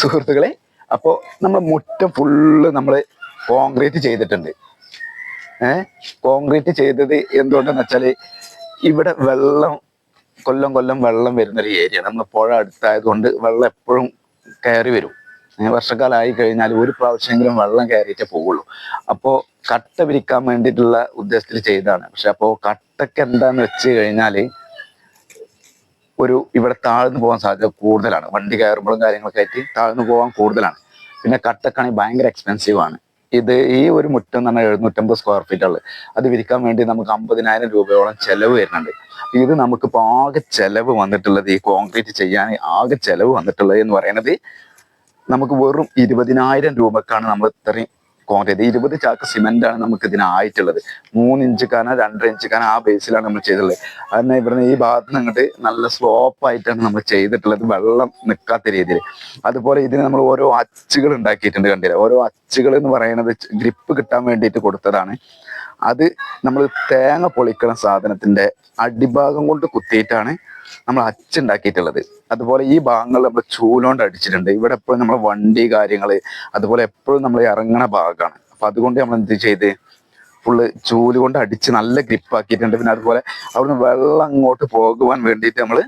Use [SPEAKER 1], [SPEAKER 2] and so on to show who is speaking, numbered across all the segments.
[SPEAKER 1] സുഹൃത്തുക്കളെ അപ്പോൾ നമ്മൾ മുറ്റം ഫുള്ള് നമ്മൾ കോൺക്രീറ്റ് ചെയ്തിട്ടുണ്ട്. ഏഹ് കോൺക്രീറ്റ് ചെയ്തത് എന്തുകൊണ്ടെന്ന് വെച്ചാൽ ഇവിടെ വെള്ളം കൊല്ലം കൊല്ലം വെള്ളം വരുന്നൊരു ഏരിയ നമ്മൾ പുഴ അടുത്തായതുകൊണ്ട് വെള്ളം എപ്പോഴും കയറി വരും. വർഷക്കാലമായി കഴിഞ്ഞാൽ ഒരു പ്രാവശ്യമെങ്കിലും വെള്ളം കയറിയിട്ടേ പോവുള്ളൂ. അപ്പോൾ കട്ട വിരിക്കാൻ വേണ്ടിയിട്ടുള്ള ഉദ്ദേശത്തിൽ ചെയ്തതാണ്. പക്ഷെ അപ്പോൾ കട്ടക്ക് എന്താന്ന് വെച്ച് കഴിഞ്ഞാൽ ഒരു ഇവിടെ താഴ്ന്നു പോകാൻ സാധ്യത കൂടുതലാണ്. വണ്ടി കയറുമ്പോഴും കാര്യങ്ങളൊക്കെ ആയിട്ട് താഴ്ന്നു പോകാൻ കൂടുതലാണ്. പിന്നെ കട്ടക്കാണെങ്കിൽ ഭയങ്കര എക്സ്പെൻസീവ് ആണ്. ഇത് ഈ ഒരു മുറ്റം എന്ന് പറഞ്ഞാൽ എഴുന്നൂറ്റമ്പത് സ്ക്വയർ ഫീറ്റ് ഉള്ളത് അത് വിരിക്കാൻ വേണ്ടി നമുക്ക് അമ്പതിനായിരം രൂപയോളം ചെലവ് വരുന്നുണ്ട്. ഇത് നമുക്കിപ്പോൾ ആകെ ചെലവ് വന്നിട്ടുള്ളത് ഈ കോൺക്രീറ്റ് ചെയ്യാൻ ആകെ ചെലവ് വന്നിട്ടുള്ളത് എന്ന് പറയുന്നത് നമുക്ക് വെറും ഇരുപതിനായിരം രൂപക്കാണ് നമ്മൾ ഇത്രയും കോൺക്രീറ്റ് ഇരുപത് ചാക്ക് സിമെന്റ് ആണ് നമുക്ക് ഇതിനായിട്ടുള്ളത് മൂന്ന് ഇഞ്ച് കാന രണ്ടര ഇഞ്ച് കാന ആ ബേസിലാണ് നമ്മൾ ചെയ്തിട്ടുള്ളത്. അതിന് ഇവിടുന്ന് ഈ ഭാഗത്ത് നിന്ന് അങ്ങോട്ട് നല്ല സ്ലോപ്പ് ആയിട്ടാണ് നമ്മൾ ചെയ്തിട്ടുള്ളത്. വെള്ളം നിൽക്കാത്ത രീതിയിൽ. അതുപോലെ ഇതിന് നമ്മൾ ഓരോ അച്ചുകൾ ഉണ്ടാക്കിയിട്ടുണ്ട് കണ്ടില്ല? ഓരോ അച്ചുകൾ എന്ന് പറയുന്നത് ഗ്രിപ്പ് കിട്ടാൻ വേണ്ടിയിട്ട് കൊടുത്തതാണ്. അത് നമ്മൾ തേങ്ങ പൊളിക്കണ സാധനത്തിന്റെ അടിഭാഗം കൊണ്ട് കുത്തിയിട്ടാണ് നമ്മൾ അച്ചുണ്ടാക്കിയിട്ടുള്ളത്. അതുപോലെ ഈ ഭാഗങ്ങൾ നമ്മൾ ചൂലോണ്ട് അടിച്ചിട്ടുണ്ട്. ഇവിടെ എപ്പോഴും നമ്മൾ വണ്ടി കാര്യങ്ങൾ അതുപോലെ എപ്പോഴും നമ്മൾ ഇറങ്ങണ ഭാഗമാണ്. അപ്പൊ അതുകൊണ്ട് നമ്മൾ എന്ത് ചെയ്ത്? ഫുള്ള് ചൂൽ കൊണ്ട് അടിച്ച് നല്ല ഗ്രിപ്പ് ആക്കിയിട്ടുണ്ട്. പിന്നെ അതുപോലെ അവിടുന്ന് വെള്ളം അങ്ങോട്ട് പോകുവാൻ വേണ്ടിയിട്ട് നമ്മൾ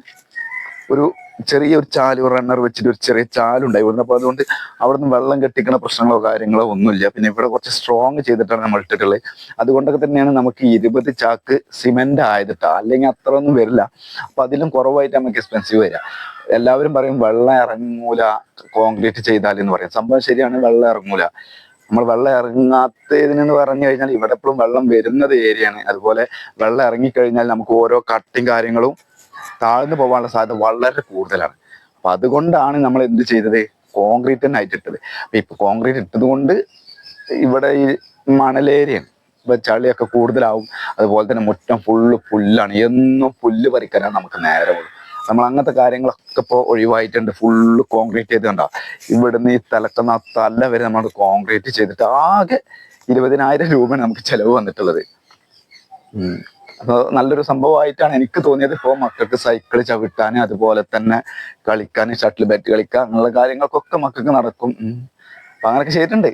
[SPEAKER 1] ഒരു ചെറിയ ഒരു ചാൽ റണ്ണർ വെച്ചിട്ട് ഒരു ചെറിയ ചാലുണ്ടായി. വരുന്നത് അപ്പൊ അതുകൊണ്ട് അവിടുന്ന് വെള്ളം കെട്ടിക്കണ പ്രശ്നങ്ങളോ കാര്യങ്ങളോ ഒന്നുമില്ല. പിന്നെ ഇവിടെ കുറച്ച് സ്ട്രോങ് ചെയ്തിട്ടാണ് നമ്മൾ ഇട്ടിട്ടുള്ളത്. അതുകൊണ്ടൊക്കെ തന്നെയാണ് നമുക്ക് ഇരുപത് ചാക്ക് സിമെന്റ് ആയതിട്ട് അല്ലെങ്കിൽ അത്ര ഒന്നും വരില്ല. അപ്പൊ അതിലും കുറവായിട്ട് നമുക്ക് എക്സ്പെൻസീവ് വരിക. എല്ലാവരും പറയും വെള്ളം ഇറങ്ങൂല കോൺക്രീറ്റ് ചെയ്താൽ എന്ന് പറയും. സംഭവം ശരിയാണ് വെള്ളം ഇറങ്ങൂല. നമ്മൾ വെള്ളം ഇറങ്ങാത്തതിനെന്ന് പറഞ്ഞു കഴിഞ്ഞാൽ ഇവിടെ എപ്പോഴും വെള്ളം വരുന്നത് ഏരിയയാണ് അതുപോലെ വെള്ളം ഇറങ്ങിക്കഴിഞ്ഞാൽ നമുക്ക് ഓരോ കട്ടിങ് കാര്യങ്ങളും താഴ്ന്നു പോകാനുള്ള സാധ്യത വളരെ കൂടുതലാണ്. അപ്പൊ അതുകൊണ്ടാണ് നമ്മൾ എന്ത് ചെയ്തത്? കോൺക്രീറ്റ് തന്നെ ആയിട്ടിട്ടത് അപ്പൊ ഇപ്പൊ കോൺക്രീറ്റ് ഇട്ടത് കൊണ്ട് ഇവിടെ ഈ മണലേരിയാണ് ഇപ്പൊ ചളിയൊക്കെ കൂടുതലാവും. അതുപോലെ തന്നെ മുറ്റം ഫുള്ള് പുല്ലാണ്. എന്നും പുല്ല് പറിക്കാനാണ് നമുക്ക് നേരമുള്ളൂ നമ്മൾ അങ്ങനത്തെ കാര്യങ്ങളൊക്കെ ഇപ്പോൾ ഒഴിവായിട്ടുണ്ട്. ഫുള്ള് കോൺക്രീറ്റ് ചെയ്ത് കണ്ട? ഇവിടുന്ന് ഈ തലക്കുന്ന തല വരെ നമ്മൾ കോൺക്രീറ്റ് ചെയ്തിട്ട് ആകെ ഇരുപതിനായിരം രൂപയാണ് നമുക്ക് ചെലവ് വന്നിട്ടുള്ളത്. ഉം. അപ്പൊ നല്ലൊരു സംഭവമായിട്ടാണ് എനിക്ക് തോന്നിയത്. ഇപ്പോൾ മക്കൾക്ക് സൈക്കിൾ ചവിട്ടാൻ അതുപോലെ തന്നെ കളിക്കാൻ ഷട്ടിൽ ബാറ്റ് കളിക്കാൻ അങ്ങനെയുള്ള കാര്യങ്ങൾക്കൊക്കെ മക്കൾക്ക് നടക്കും. അപ്പം അങ്ങനെയൊക്കെ ചെയ്തിട്ടുണ്ട്.